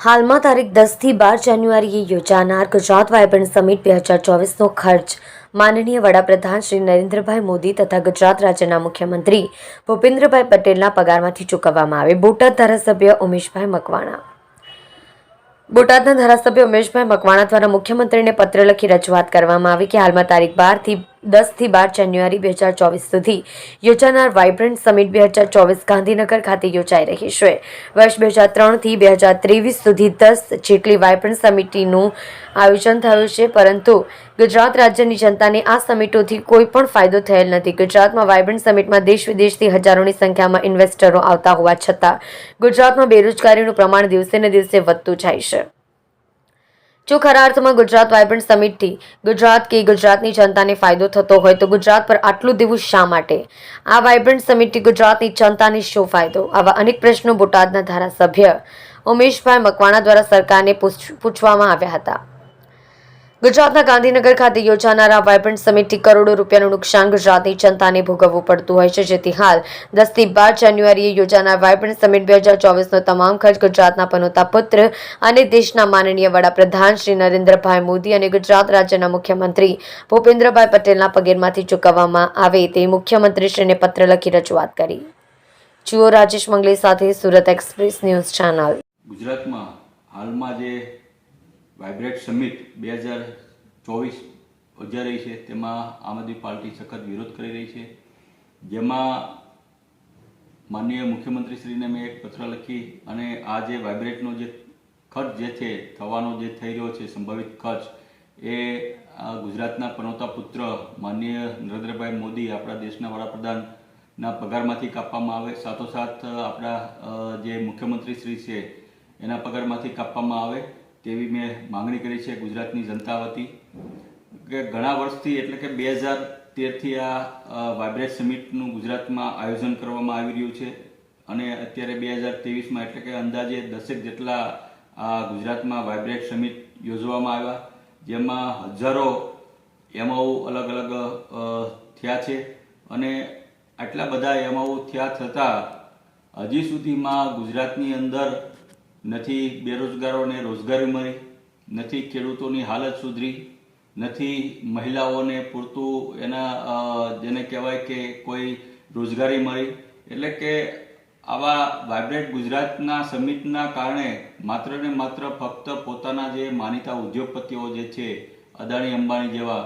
હાલમાં તારીખ દસથી બાર જાન્યુઆરીએ યોજાનાર ગુજરાત વાયબ્રન્ટ સમિટ બે હજાર ચોવીસનો ખર્ચ. માનનીય વડાપ્રધાન શ્રી નરેન્દ્રભાઈ મોદી તથા ગુજરાત રાજ્યના મુખ્યમંત્રી ભૂપેન્દ્રભાઈ પટેલના પગારમાંથી ચૂકવવામાં આવે બોટાદ ધારાસભ્ય ઉમેશભાઈ મકવાણા. બોટાદના ધારાસભ્ય ઉમેશભાઈ મકવાણા દ્વારા મુખ્યમંત્રીને પત્ર લખી રજૂઆત કરવામાં આવી કે હાલમાં તારીખ બારથી દસથી બાર જાન્યુઆરી બે હજાર ચોવીસ સુધી યોજાનાર વાઇબ્રન્ટ સમિટ બે હજાર ચોવીસ ગાંધીનગર ખાતે યોજાઈ રહી છે. વર્ષ બે હજાર ત્રણથી બે હજાર ત્રેવીસ સુધી દસ જેટલી વાઇબ્રન્ટ સમિટીનું આયોજન થયું છે, પરંતુ ગુજરાત રાજ્યની જનતાને આ સમિટોથી કોઈ પણ ફાયદો થયેલ નથી. ગુજરાતમાં વાયબ્રન્ટ સમિટમાં દેશ વિદેશથી હજારોની સંખ્યામાં ઇન્વેસ્ટરો આવતા હોવા છતાં ગુજરાતમાં બેરોજગારીનું પ્રમાણ દિવસે ને દિવસે વધતું જાય છે. જો ખરા અર્થમાં ગુજરાત વાયબ્રન્ટ સમિટથી ગુજરાત કે ગુજરાતની જનતાને ફાયદો થતો હોય તો ગુજરાત પર આટલું દેવું શા માટે? આ વાયબ્રન્ટ સમિટથી ગુજરાતની જનતાને શું ફાયદો? આવા અનેક પ્રશ્નો બોટાદના ધારાસભ્ય ઉમેશભાઈ મકવાણા દ્વારા સરકારને પૂછ- પૂછવામાં આવ્યા હતા. ગુજરાતના ગાંધીનગર ખાતે યોજાનારા વાયબ્રન્ટ સમિટથી કરોડો રૂપિયાનું નુકસાન ગુજરાતની જનતાને ભોગવવું પડતું હોય છે. જેથી હાલ દસથી બાર જાન્યુઆરીએ યોજાનાર વાયબ્રન્ટ સમિટ બે હજાર ચોવીસનો તમામ ખર્ચ ગુજરાતના પનોતા પુત્ર અને દેશના માનનીય વડાપ્રધાન શ્રી નરેન્દ્રભાઈ મોદી અને ગુજરાત રાજ્યના મુખ્યમંત્રી ભૂપેન્દ્રભાઈ પટેલના પગેરમાંથી ચૂકવવામાં આવે તે મુખ્યમંત્રીશ્રીને પત્ર લખી રજૂઆત કરી. જુઓ રાજેશ મંગલે સાથે સુરત એક્સપ્રેસ ન્યૂઝ ચેનલ. ગુજરાતમાં હાલમાં જે વાઇબ્રેટ સમિટ બે હજાર ચોવીસ યોજાઈ રહી છે. તેમાં આમ આદમી પાર્ટી સખત વિરોધ કરી રહી છે. જેમાં માનનીય મુખ્યમંત્રીશ્રીને મેં એક પત્ર લખી અને આ જે વાઇબ્રેટનો જે ખર્ચ જે છે, થવાનો જે થઈ રહ્યો છે, સંભવિત ખર્ચ, એ ગુજરાતના પનોતા પુત્ર માનનીય નરેન્દ્રભાઈ મોદી આપણા દેશના વડાપ્રધાનના પગારમાંથી કાપવામાં આવે. સાથોસાથ આપણા જે મુખ્યમંત્રી શ્રી છે, એના પગારમાંથી કાપવામાં આવે. તેવી મેં માંગણી કરી છે ગુજરાતની જનતા વતી કે ઘણા વર્ષથી એટલે કે બે હજાર તેરથી આ વાઇબ્રેટ સમિટનું ગુજરાતમાં આયોજન કરવામાં આવી રહ્યું છે અને અત્યારે બે હજાર ત્રેવીસમાં એટલે કે અંદાજે દસેક જેટલા આ ગુજરાતમાં વાઇબ્રેટ સમિટ યોજવામાં આવ્યા, જેમાં હજારો એમઆઉ અલગ અલગ થયા છે અને આટલા બધા એમાઓ થયા છતાં હજી સુધીમાં ગુજરાતની અંદર નથી બેરોજગારોને રોજગારી મળી, નથી ખેડૂતોની હાલત સુધરી, નથી મહિલાઓને પૂરતું એના જેને કહેવાય કે કોઈ રોજગારી મળી. એટલે કે આવા વાઇબ્રન્ટ ગુજરાતના સમિટના કારણે માત્ર ને માત્ર ફક્ત પોતાના જે માનીતા ઉદ્યોગપતિઓ જે છે, અદાણી અંબાણી જેવા,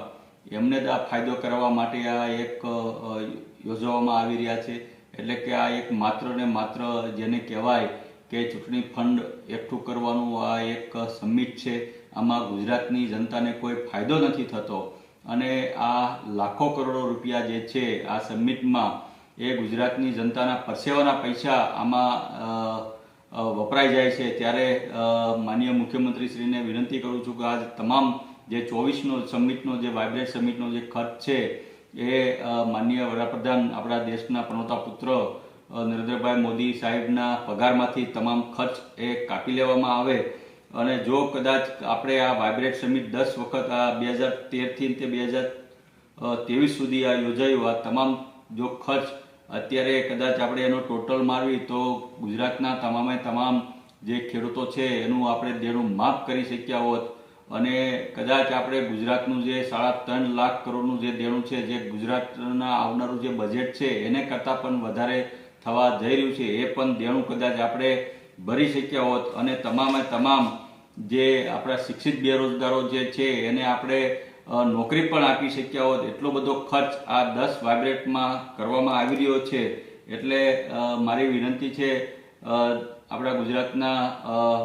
એમને જ આ ફાયદો કરવા માટે આ એક યોજવામાં આવી રહ્યા છે. એટલે કે આ એક માત્ર ને માત્ર જેને કહેવાય કે ચૂંટણી ફંડ એકઠું કરવાનું આ એક સમિટ છે. આમાં ગુજરાતની જનતાને કોઈ ફાયદો નથી થતો. અને આ લાખો કરોડો રૂપિયા જે છે આ સમિટમાં એ ગુજરાતની જનતાના પરસેવાના પૈસા આમાં વપરાઈ જાય છે. ત્યારે માનનીય મુખ્યમંત્રીશ્રીને વિનંતી કરું છું કે આ તમામ જે ચોવીસનો સમિટનો જે વાઇબ્રેટ સમિટનો જે ખર્ચ છે એ માનનીય વડાપ્રધાન આપણા દેશના પ્રણોતા પુત્ર નરેન્દ્રભાઈ મોદી સાહેબના પગારમાંથી તમામ ખર્ચ એ કાપી લેવામાં આવે અને જો કદાચ આપણે આ વાઇબ્રેટ સમિટ દસ વખત, આ બે હજાર તેરથી તે બે હજાર ત્રેવીસ સુધી આ યોજાયું, આ તમામ જો ખર્ચ અત્યારે કદાચ આપણે એનો ટોટલ મારવી તો ગુજરાતના તમામે તમામ જે ખેડૂતો છે એનું આપણે દેણું માફ કરી શક્યા હોત અને કદાચ આપણે ગુજરાતનું જે સાડા ત્રણ લાખ કરોડનું જે દેણું છે, જે ગુજરાતના આવનારું જે બજેટ છે, એને કરતાં પણ વધારે થવા જઈ રહ્યું છે, એ પણ દેણું કદાચ આપણે ભરી શક્યા હોત અને તમામે તમામ જે આપણા શિક્ષિત બેરોજગારો જે છે, એને આપણે નોકરી પણ આપી શક્યા હોત, એટલો બધો ખર્ચ આ દસ વાઇબ્રેટમાં કરવામાં આવી રહ્યો છે. એટલે મારી વિનંતી છે આપણા ગુજરાતના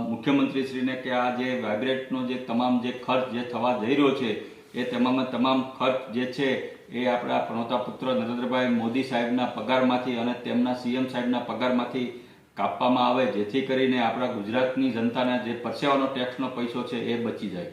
મુખ્યમંત્રીશ્રીને કે આ જે વાઇબ્રેટનો જે તમામ જે ખર્ચ જે થવા જઈ રહ્યો છે, એ તમામે તમામ ખર્ચ જે છે એ આપણા પ્રણોતા પુત્ર નરેન્દ્રભાઈ મોદી સાહેબના પગારમાંથી અને તેમના સીએમ સાહેબના પગારમાંથી કાપવામાં આવે, જેથી કરીને આપણા ગુજરાતની જનતાને જે પરસેવાનો ટેક્સનો પૈસો છે એ બચી જાય.